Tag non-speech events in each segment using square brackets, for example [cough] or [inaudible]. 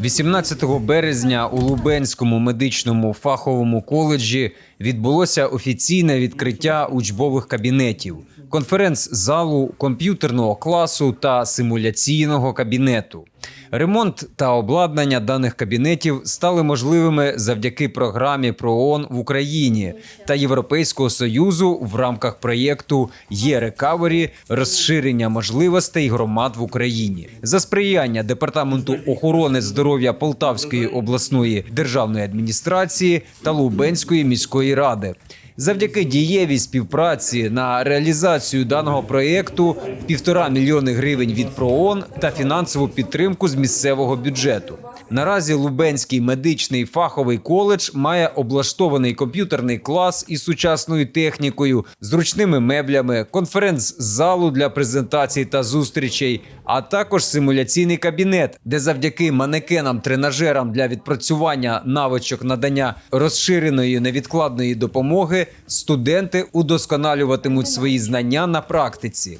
18 березня у Лубенському медичному фаховому коледжі відбулося офіційне відкриття учбових кабінетів, конференц-залу, комп'ютерного класу та симуляційного кабінету. Ремонт та обладнання даних кабінетів стали можливими завдяки програмі ПРООН в Україні та Європейського союзу в рамках проєкту «Є-Рекавері» розширення можливостей громад в Україні за сприяння департаменту охорони здоров'я Полтавської обласної державної адміністрації та Лубенської міської ради. Завдяки дієвій співпраці на реалізацію даного проєкту півтора мільйони гривень від ПРООН та фінансову підтримку з місцевого бюджету. Наразі Лубенський медичний фаховий коледж має облаштований комп'ютерний клас із сучасною технікою, зручними меблями, конференц-залу для презентацій та зустрічей, а також симуляційний кабінет, де завдяки манекенам-тренажерам для відпрацювання навичок надання розширеної невідкладної допомоги студенти удосконалюватимуть свої знання на практиці.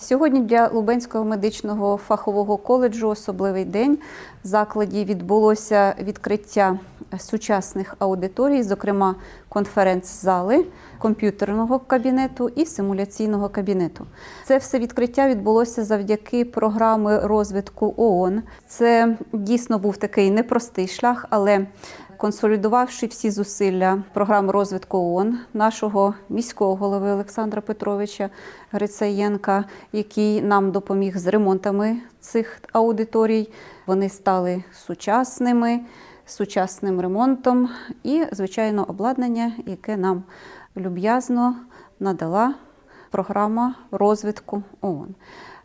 Сьогодні для Лубенського медичного фахового коледжу особливий день. В закладі відбулося відкриття сучасних аудиторій, зокрема конференц-зали, комп'ютерного кабінету і симуляційного кабінету. Це все відкриття відбулося завдяки програми розвитку ООН. Це дійсно був такий непростий шлях, але консолідувавши всі зусилля програми розвитку ООН, нашого міського голови Олександра Петровича Грицаєнка, який нам допоміг з ремонтами цих аудиторій. Вони стали сучасними, сучасним ремонтом і, звичайно, обладнання, яке нам люб'язно надала програма розвитку ООН.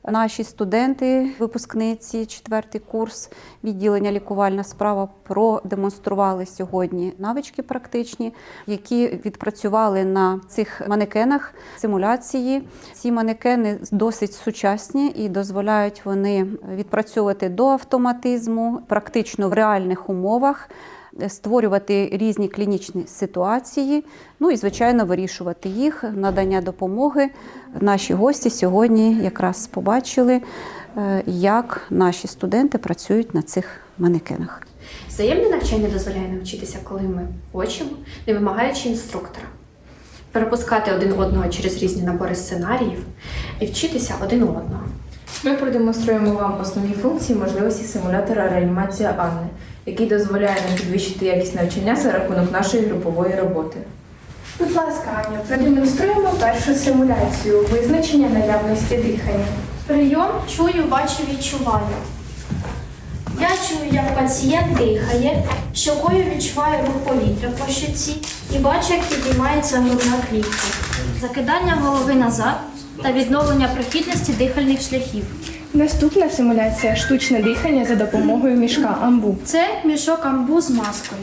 Наші студенти, випускниці, четвертий курс відділення лікувальна справа продемонстрували сьогодні навички практичні, які відпрацювали на цих манекенах симуляції. Ці манекени досить сучасні і дозволяють вони відпрацьовувати до автоматизму, практично в реальних умовах створювати різні клінічні ситуації, ну і звичайно вирішувати їх, надання допомоги. Наші гості сьогодні якраз побачили, е, як наші студенти працюють на цих манекенах. Взаємне навчання дозволяє навчитися, коли ми хочемо, не вимагаючи інструктора, перепускати один одного через різні набори сценаріїв і вчитися один у одного. Ми продемонструємо вам основні функції можливості симулятора реанімація Анни, який дозволяє нам підвищити якість навчання за рахунок нашої групової роботи. Будь ласка, Аня, продемонструємо першу симуляцію визначення наявності дихання. Прийом чую, бачу, відчуваю. Я чую, як пацієнт дихає, щокою відчуваю рух повітря по щоці і бачу, як підіймається грудна клітка. Закидання голови назад та відновлення прохідності дихальних шляхів. Наступна симуляція штучне дихання за допомогою мішка амбу. Це мішок амбу з маскою.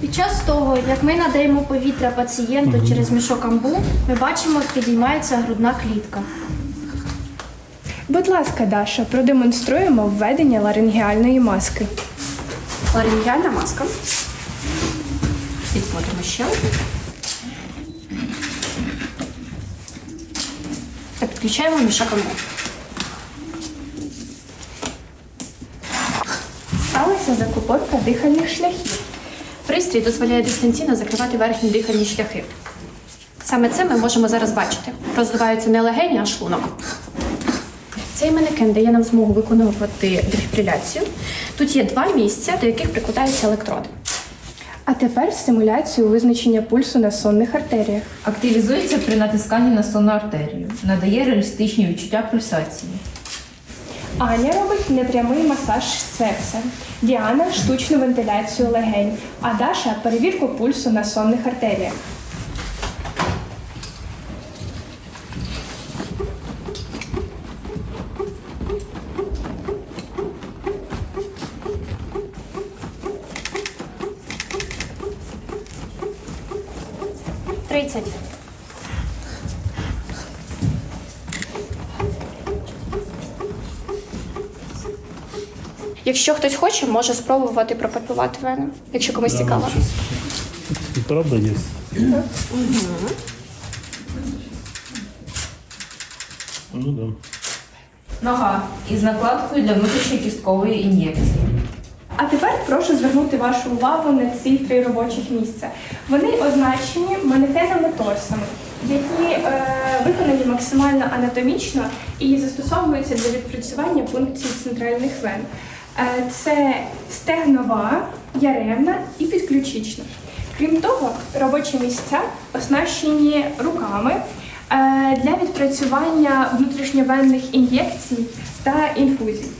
Під час того, як ми надаємо повітря пацієнту через мішок амбу, ми бачимо, як підіймається грудна клітка. Будь ласка, Даша, продемонструємо введення ларингеальної маски. Ларингеальна маска. Підводимо ще. Та підключаємо мішок амбу. Сталася закупорка дихальних шляхів. Пристрій дозволяє дистанційно закривати верхні дихальні шляхи. Саме це ми можемо зараз бачити. Розвиваються не легені, а шлунок. Цей манекен дає нам змогу виконувати дефібриляцію. Тут є два місця, до яких прикладаються електроди. А тепер симуляцію визначення пульсу на сонних артеріях. Активізується при натисканні на сонну артерію, надає реалістичні відчуття пульсації. Аня робить непрямий масаж серця. Діана штучну вентиляцію легень, а Даша перевірку пульсу на сонних артеріях. Тридцять. Якщо хтось хоче, може спробувати пропальпувати вени, якщо комусь цікаво. Правда есть. Ну да. Нога із накладкою для внутрішньої кісткової ін'єкції. А тепер прошу звернути вашу увагу на ці три робочих місця. Вони означені манекенами торсами, які е, виконані максимально анатомічно і застосовуються для відпрацювання функцій центральних вен. Е, це стегнова, яремна і підключична. Крім того, робочі місця оснащені руками е, для відпрацювання внутрішньовенних ін'єкцій та інфузій.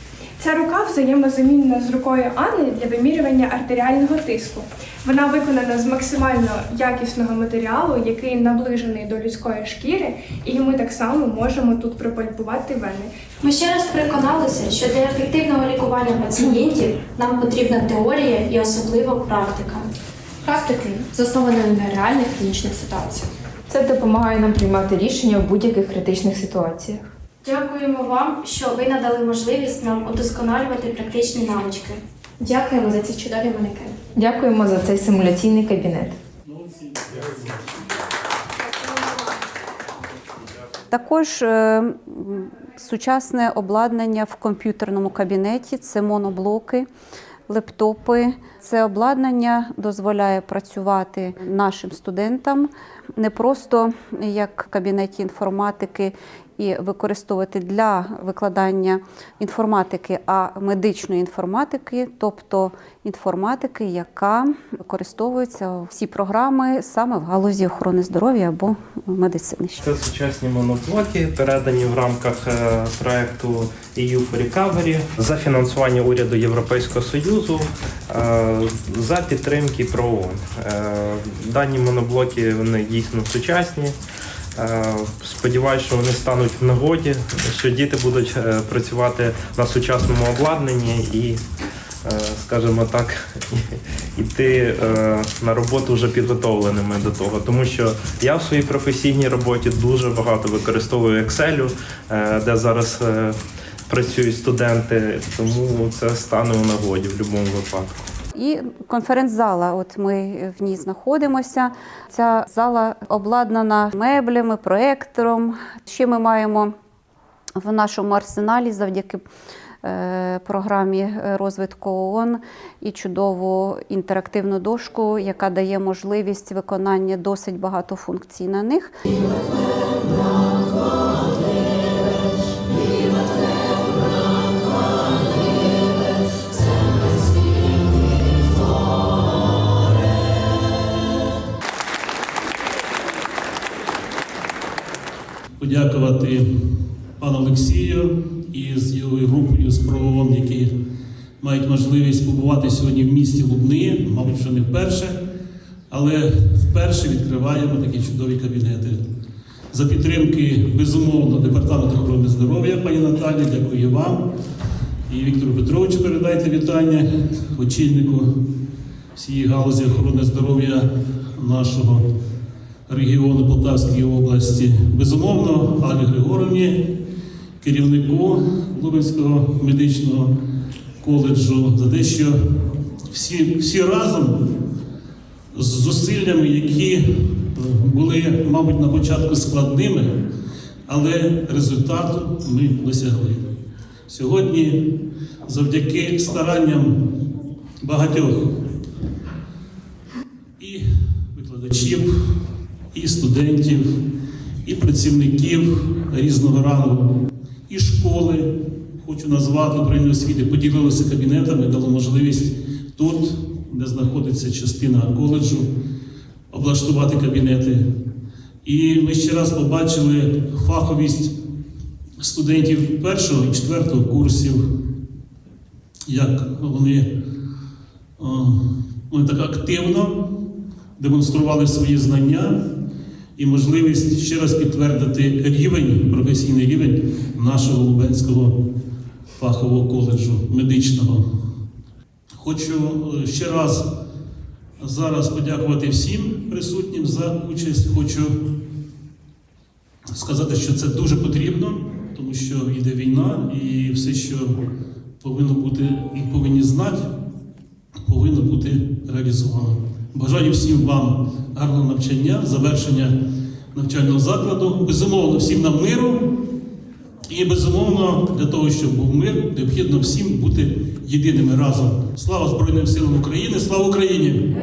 Ця рука взаємозамінна з рукою Анни для вимірювання артеріального тиску. Вона виконана з максимально якісного матеріалу, який наближений до людської шкіри, і ми так само можемо тут пропальпувати вени. Ми ще раз переконалися, що для ефективного лікування пацієнтів нам потрібна теорія і особливо практика. Практики заснованої на реальних клінічних ситуаціях. Це допомагає нам приймати рішення в будь-яких критичних ситуаціях. Дякуємо вам, що ви надали можливість нам удосконалювати практичні навички. Дякуємо за ці чудові манекени. Дякуємо за цей симуляційний кабінет. Також е, сучасне обладнання в комп'ютерному кабінеті це моноблоки, лептопи. Це обладнання дозволяє працювати нашим студентам не просто як в кабінеті інформатики і використовувати для викладання інформатики, а медичної інформатики, тобто інформатики, яка використовується всі програми саме в галузі охорони здоров'я або медицини. Це сучасні моноблоки, передані в рамках е, проекту EU for Recovery за фінансування уряду Європейського Союзу за підтримки ПРООН. Е, Дані моноблоки вони дійсно сучасні. Е, Сподіваюсь, що вони стануть в нагоді, що діти будуть е, працювати на сучасному обладнанні і, е, скажімо так, [laughs] іти е, на роботу вже підготовленими до того. Тому що я в своїй професійній роботі дуже багато використовую Excel, е, де зараз е, працюють студенти, тому це стане у нагоді в будь-якому випадку. І конференц-зала, от ми в ній знаходимося. Ця зала обладнана меблями, проектором. Ще ми маємо в нашому арсеналі завдяки е, програмі розвитку ООН і чудову інтерактивну дошку, яка дає можливість виконання досить багато функцій на них. Подякувати пану Олексію і з його групою з ПРООН, які мають можливість побувати сьогодні в місті Лубни, мабуть, вже не вперше, але вперше відкриваємо такі чудові кабінети. За підтримки, безумовно, Департаменту охорони здоров'я, пані Наталі, дякую вам. І Віктору Петровичу передайте вітання, очільнику всієї галузі охорони здоров'я нашого регіону Полтавської області. Безумовно, Алі Григоровні, керівнику Лубенського медичного коледжу, за те, що всі, всі разом з зусиллями, які е, були, мабуть, на початку складними, але результату ми досягли. Сьогодні, завдяки старанням багатьох і викладачів, і студентів, і працівників різного рангу, і школи, хочу назвати управління освіти, поділилися кабінетами, дало можливість тут, де знаходиться частина коледжу, облаштувати кабінети. І ми ще раз побачили фаховість студентів першого і четвертого курсів, як вони, о, вони так активно демонстрували свої знання і можливість ще раз підтвердити рівень, професійний рівень нашого Лубенського фахового коледжу медичного. Хочу е, ще раз зараз подякувати всім присутнім за участь. Хочу сказати, що це дуже потрібно, тому що йде війна, і все, що повинно бути і повинні знати, повинно бути реалізовано. Бажаю всім вам гарного навчання, завершення навчального закладу. Безумовно, всім нам миру І безумовно, для того, щоб був мир, необхідно всім бути єдиними разом. Слава Збройним силам України! Слава Україні!